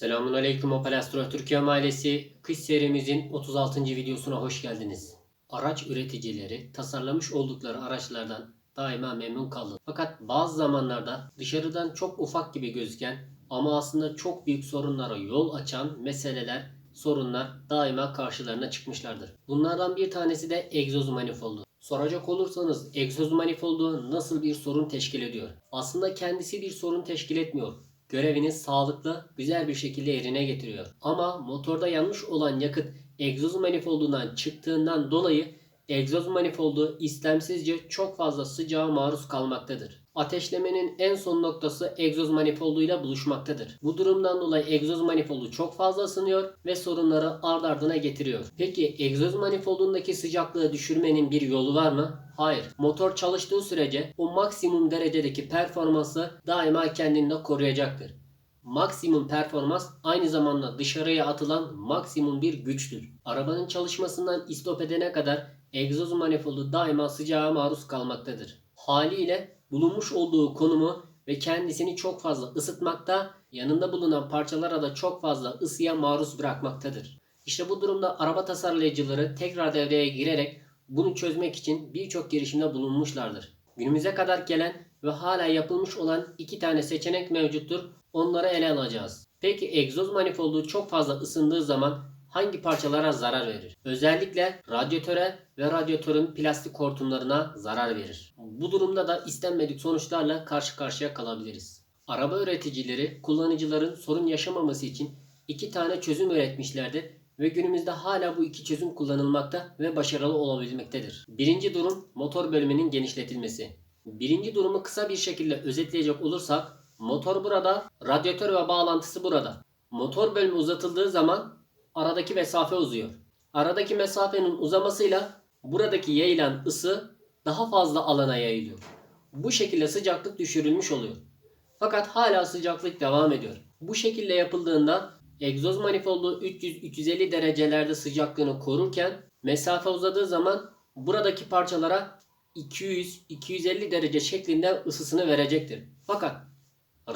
Selamun Aleyküm Opel Astra Türkiye ailesi kış serimizin 36. videosuna hoş geldiniz. Araç üreticileri tasarlamış oldukları araçlardan daima memnun kaldı. Fakat bazı zamanlarda dışarıdan çok ufak gibi gözüken ama aslında çok büyük sorunlara yol açan meseleler, sorunlar daima karşılarına çıkmışlardır. Bunlardan bir tanesi de egzoz manifoldu. Soracak olursanız egzoz manifoldu nasıl bir sorun teşkil ediyor? Aslında kendisi bir sorun teşkil etmiyor görevini sağlıklı, güzel bir şekilde yerine getiriyor. Ama motorda yanmış olan yakıt egzoz manifoldundan çıktığından dolayı egzoz manifoldu istemsizce çok fazla sıcağa maruz kalmaktadır. Ateşlemenin en son noktası egzoz manifolduyla buluşmaktadır. Bu durumdan dolayı egzoz manifoldu çok fazla ısınıyor ve sorunları ard ardına getiriyor. Peki egzoz manifoldundaki sıcaklığı düşürmenin bir yolu var mı? Hayır. Motor çalıştığı sürece o maksimum derecedeki performansı daima kendinde koruyacaktır. Maksimum performans aynı zamanda dışarıya atılan maksimum bir güçtür. Arabanın çalışmasından istop edene kadar egzoz manifoldu daima sıcağa maruz kalmaktadır. Haliyle bulunmuş olduğu konumu ve kendisini çok fazla ısıtmakta, yanında bulunan parçalara da çok fazla ısıya maruz bırakmaktadır. İşte bu durumda araba tasarlayıcıları tekrar devreye girerek bunu çözmek için birçok girişimde bulunmuşlardır. Günümüze kadar gelen ve hala yapılmış olan iki tane seçenek mevcuttur. Onları ele alacağız. Peki egzoz manifoldu çok fazla ısındığı zaman hangi parçalara zarar verir? Özellikle radyatöre ve radyatörün plastik hortumlarına zarar verir. Bu durumda da istenmedik sonuçlarla karşı karşıya kalabiliriz. Araba üreticileri kullanıcıların sorun yaşamaması için iki tane çözüm üretmişlerdi ve günümüzde hala bu iki çözüm kullanılmakta ve başarılı olabilmektedir. Birinci durum motor bölümünün genişletilmesi. Birinci durumu kısa bir şekilde özetleyecek olursak motor burada, radyatör ve bağlantısı burada. Motor bölümü uzatıldığı zaman aradaki mesafe uzuyor. Aradaki mesafenin uzamasıyla buradaki yayılan ısı daha fazla alana yayılıyor. Bu şekilde sıcaklık düşürülmüş oluyor. Fakat hala sıcaklık devam ediyor. Bu şekilde yapıldığında egzoz manifoldu 300-350 derecelerde sıcaklığını korurken mesafe uzadığı zaman buradaki parçalara 200-250 derece şeklinde ısısını verecektir. Fakat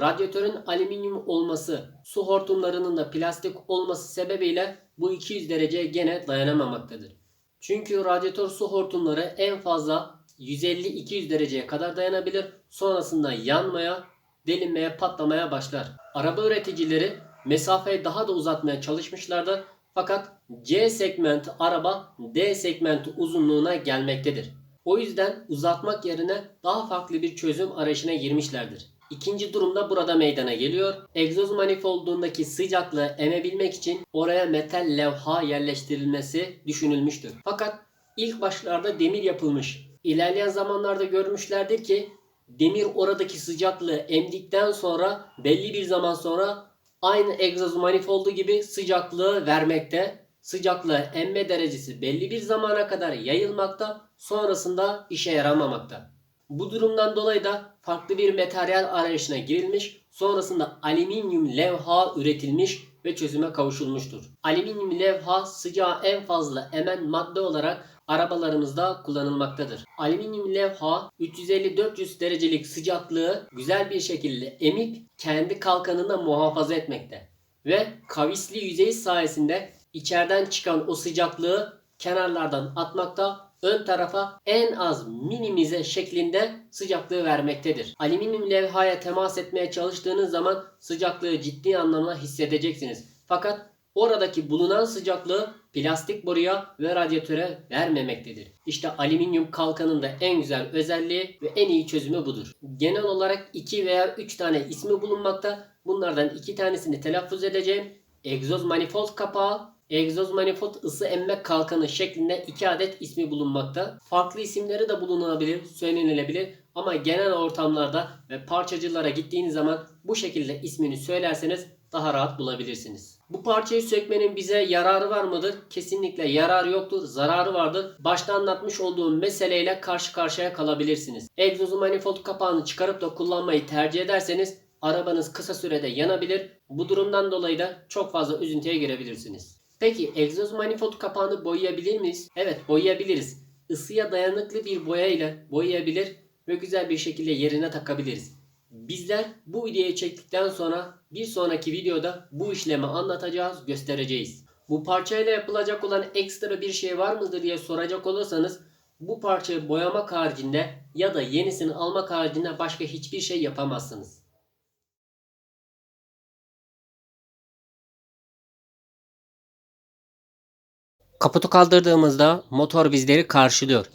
radyatörün alüminyum olması, su hortumlarının da plastik olması sebebiyle bu 200 dereceye gene dayanamamaktadır. Çünkü radyatör su hortumları en fazla 150-200 dereceye kadar dayanabilir. Sonrasında yanmaya, delinmeye, patlamaya başlar. Araba üreticileri mesafeyi daha da uzatmaya çalışmışlardır. Fakat C segmenti araba D segmenti uzunluğuna gelmektedir. O yüzden uzatmak yerine daha farklı bir çözüm arayışına girmişlerdir. İkinci durumda burada meydana geliyor. Egzoz manifoldundaki sıcaklığı emebilmek için oraya metal levha yerleştirilmesi düşünülmüştür. Fakat ilk başlarda demir yapılmış. İlerleyen zamanlarda görmüşlerdir ki demir oradaki sıcaklığı emdikten sonra belli bir zaman sonra aynı egzoz manifoldu gibi sıcaklığı vermekte. Sıcaklığı emme derecesi belli bir zamana kadar yayılmakta, sonrasında işe yaramamakta. Bu durumdan dolayı da farklı bir materyal arayışına girilmiş, sonrasında alüminyum levha üretilmiş ve çözüme kavuşulmuştur. Alüminyum levha sıcağı en fazla emen madde olarak arabalarımızda kullanılmaktadır. Alüminyum levha 350-400 derecelik sıcaklığı güzel bir şekilde emip kendi kalkanında muhafaza etmekte. Ve kavisli yüzeyi sayesinde içeriden çıkan o sıcaklığı kenarlardan atmakta ön tarafa en az minimize şeklinde sıcaklığı vermektedir. Alüminyum levhaya temas etmeye çalıştığınız zaman sıcaklığı ciddi anlamda hissedeceksiniz. Fakat oradaki bulunan sıcaklığı plastik boruya ve radyatöre vermemektedir. İşte alüminyum kalkanın da en güzel özelliği ve en iyi çözümü budur. Genel olarak 2 veya 3 tane ismi bulunmakta. Bunlardan 2 tanesini telaffuz edeceğim. Egzoz manifold kapağı egzoz manifold ısı emme kalkanı şeklinde iki adet ismi bulunmakta. Farklı isimleri de bulunabilir, söylenilebilir ama genel ortamlarda ve parçacılara gittiğiniz zaman bu şekilde ismini söylerseniz daha rahat bulabilirsiniz. Bu parçayı sökmenin bize yararı var mıdır? Kesinlikle yararı yoktur, zararı vardır. Başta anlatmış olduğum meseleyle karşı karşıya kalabilirsiniz. Egzoz manifold kapağını çıkarıp da kullanmayı tercih ederseniz arabanız kısa sürede yanabilir. Bu durumdan dolayı da çok fazla üzüntüye girebilirsiniz. Peki egzoz manifold kapağını boyayabilir miyiz? Evet boyayabiliriz. Isıya dayanıklı bir boya ile boyayabilir ve güzel bir şekilde yerine takabiliriz. Bizler bu videoyu çektikten sonra bir sonraki videoda bu işlemi anlatacağız, göstereceğiz. Bu parçayla yapılacak olan ekstra bir şey var mıdır diye soracak olursanız bu parçayı boyamak haricinde ya da yenisini almak haricinde başka hiçbir şey yapamazsınız. Kaputu kaldırdığımızda motor bizleri karşılıyor.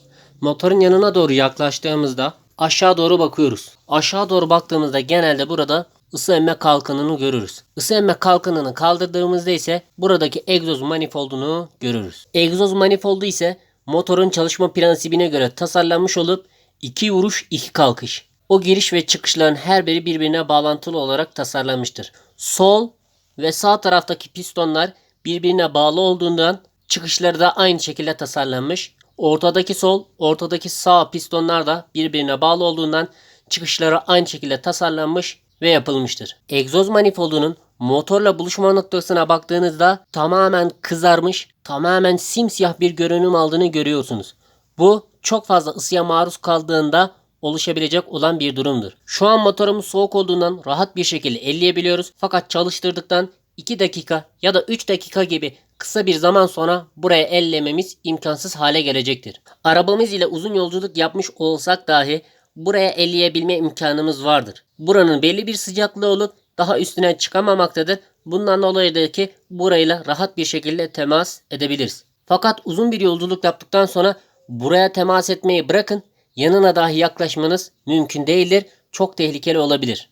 Motorun yanına doğru yaklaştığımızda aşağı doğru bakıyoruz. Aşağı doğru baktığımızda genelde burada ısı emme kalkanını görürüz. Isı emme kalkanını kaldırdığımızda ise buradaki egzoz manifoldunu görürüz. Egzoz manifoldu ise motorun çalışma prensibine göre tasarlanmış olup iki vuruş iki kalkış. O giriş ve çıkışların her biri birbirine bağlantılı olarak tasarlanmıştır. Sol ve sağ taraftaki pistonlar birbirine bağlı olduğundan çıkışları da aynı şekilde tasarlanmış. Ortadaki sol, ortadaki sağ pistonlar da birbirine bağlı olduğundan çıkışları aynı şekilde tasarlanmış ve yapılmıştır. Egzoz manifoldunun motorla buluşma noktasına baktığınızda tamamen kızarmış, tamamen simsiyah bir görünüm aldığını görüyorsunuz. Bu çok fazla ısıya maruz kaldığında oluşabilecek olan bir durumdur. Şu an motorumuz soğuk olduğundan rahat bir şekilde elleyebiliyoruz. Fakat çalıştırdıktan 2 dakika ya da 3 dakika gibi kısa bir zaman sonra buraya ellememiz imkansız hale gelecektir. Arabamız ile uzun yolculuk yapmış olsak dahi buraya elleyebilme imkanımız vardır. Buranın belli bir sıcaklığı olup daha üstüne çıkamamaktadır. Bundan dolayı da ki burayla rahat bir şekilde temas edebiliriz. Fakat uzun bir yolculuk yaptıktan sonra buraya temas etmeyi bırakın yanına dahi yaklaşmanız mümkün değildir. Çok tehlikeli olabilir.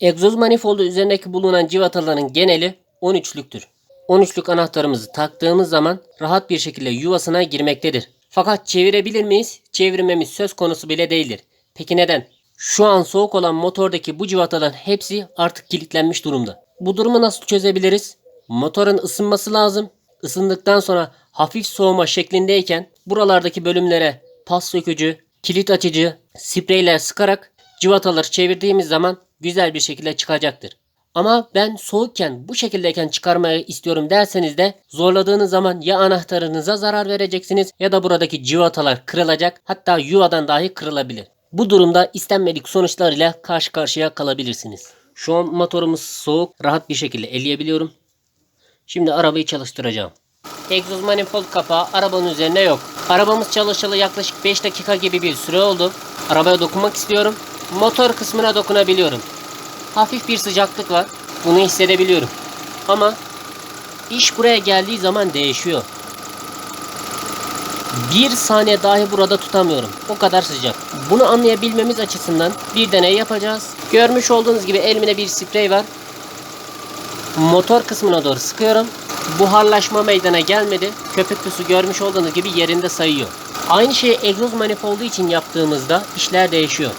Egzoz manifoldu üzerindeki bulunan civataların geneli 13'lüktür. 13'lük anahtarımızı taktığımız zaman rahat bir şekilde yuvasına girmektedir. Fakat çevirebilir miyiz? Çevirmemiz söz konusu bile değildir. Peki neden? Şu an soğuk olan motordaki bu civataların hepsi artık kilitlenmiş durumda. Bu durumu nasıl çözebiliriz? Motorun ısınması lazım. Isındıktan sonra hafif soğuma şeklindeyken buralardaki bölümlere pas sökücü, kilit açıcı, spreyler sıkarak civataları çevirdiğimiz zaman güzel bir şekilde çıkacaktır. Ama ben soğukken bu şekildeyken çıkarmayı istiyorum derseniz de zorladığınız zaman ya anahtarınıza zarar vereceksiniz ya da buradaki civatalar kırılacak hatta yuvadan dahi kırılabilir. Bu durumda istenmedik sonuçlarıyla karşı karşıya kalabilirsiniz. Şu an motorumuz soğuk, rahat bir şekilde elleyebiliyorum. Şimdi arabayı çalıştıracağım. Egzoz manifold kapağı arabanın üzerinde yok. Arabamız çalışalı yaklaşık 5 dakika gibi bir süre oldu. Arabaya dokunmak istiyorum. Motor kısmına dokunabiliyorum. Hafif bir sıcaklık var. Bunu hissedebiliyorum. Ama iş buraya geldiği zaman değişiyor. Bir saniye dahi burada tutamıyorum. O kadar sıcak. Bunu anlayabilmemiz açısından bir deney yapacağız. Görmüş olduğunuz gibi elimde bir sprey var. Motor kısmına doğru sıkıyorum. Buharlaşma meydana gelmedi. Köpüklü su görmüş olduğunuz gibi yerinde sayıyor. Aynı şeyi egzoz manifoldu için yaptığımızda işler değişiyor.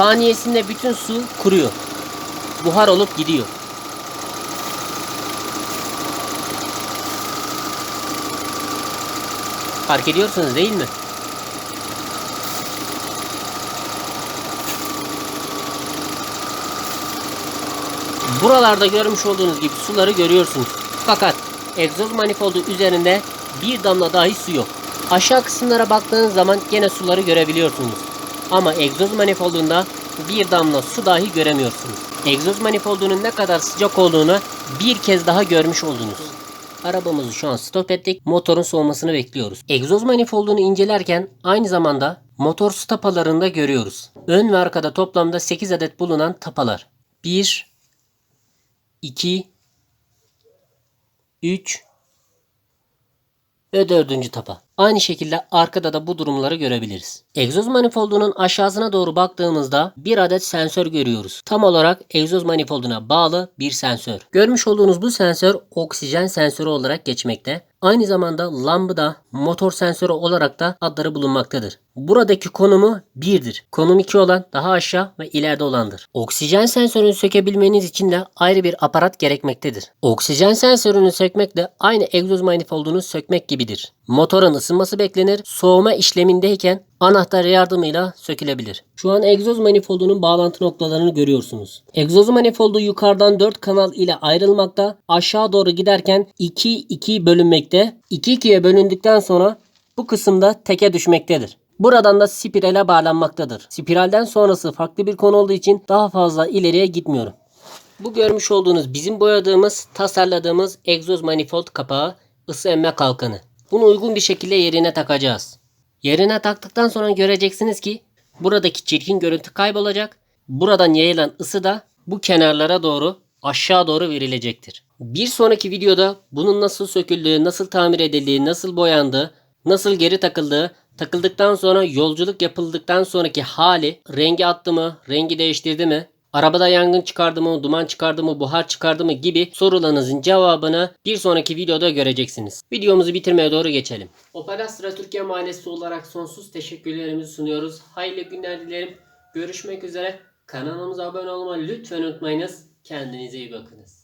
Saniyesinde bütün su kuruyor. Buhar olup gidiyor. Fark ediyorsunuz değil mi? Buralarda görmüş olduğunuz gibi suları görüyorsunuz. Fakat egzoz manifoldu üzerinde bir damla dahi su yok. Aşağı kısımlara baktığınız zaman gene suları görebiliyorsunuz. Ama egzoz manifoldunda bir damla su dahi göremiyorsunuz. Egzoz manifoldunun ne kadar sıcak olduğunu bir kez daha görmüş oldunuz. Arabamızı şu an stop ettik. Motorun soğumasını bekliyoruz. Egzoz manifoldunu incelerken aynı zamanda motor su tapalarını da görüyoruz. Ön ve arkada toplamda 8 adet bulunan tapalar. 1 2 3 ve dördüncü tapa. Aynı şekilde arkada da bu durumları görebiliriz. Egzoz manifoldunun aşağısına doğru baktığımızda bir adet sensör görüyoruz. Tam olarak egzoz manifolduna bağlı bir sensör. Görmüş olduğunuz bu sensör oksijen sensörü olarak geçmekte. Aynı zamanda lambda motor sensörü olarak da adları bulunmaktadır. Buradaki konumu 1'dir. Konum 2 olan daha aşağı ve ileride olandır. Oksijen sensörünü sökebilmeniz için de ayrı bir aparat gerekmektedir. Oksijen sensörünü sökmek de aynı egzoz manifoldunu sökmek gibidir. Motorun ısınması beklenir. Soğuma işlemindeyken anahtar yardımıyla sökülebilir. Şu an egzoz manifoldunun bağlantı noktalarını görüyorsunuz. Egzoz manifoldu yukarıdan 4 kanal ile ayrılmakta. Aşağı doğru giderken 2-2 bölünmekte. 2-2'ye bölündükten sonra bu kısımda teke düşmektedir. Buradan da spirale bağlanmaktadır. Spiralden sonrası farklı bir konu olduğu için daha fazla ileriye gitmiyorum. Bu görmüş olduğunuz bizim boyadığımız, tasarladığımız egzoz manifold kapağı ısı emme kalkanı. Bunu uygun bir şekilde yerine takacağız. Yerine taktıktan sonra göreceksiniz ki buradaki çirkin görüntü kaybolacak. Buradan yayılan ısı da bu kenarlara doğru aşağı doğru verilecektir. Bir sonraki videoda bunun nasıl söküldüğü, nasıl tamir edildiği, nasıl boyandığı, nasıl geri takıldığı, takıldıktan sonra yolculuk yapıldıktan sonraki hali, rengi attı mı, rengi değiştirdi mi, arabada yangın çıkardı mı, duman çıkardı mı, buhar çıkardı mı gibi sorularınızın cevabını bir sonraki videoda göreceksiniz. Videomuzu bitirmeye doğru geçelim. Opel Astra Türkiye Mahallesi olarak sonsuz teşekkürlerimizi sunuyoruz. Hayırlı günler dilerim. Görüşmek üzere. Kanalımıza abone olmayı lütfen unutmayınız. Kendinize iyi bakınız.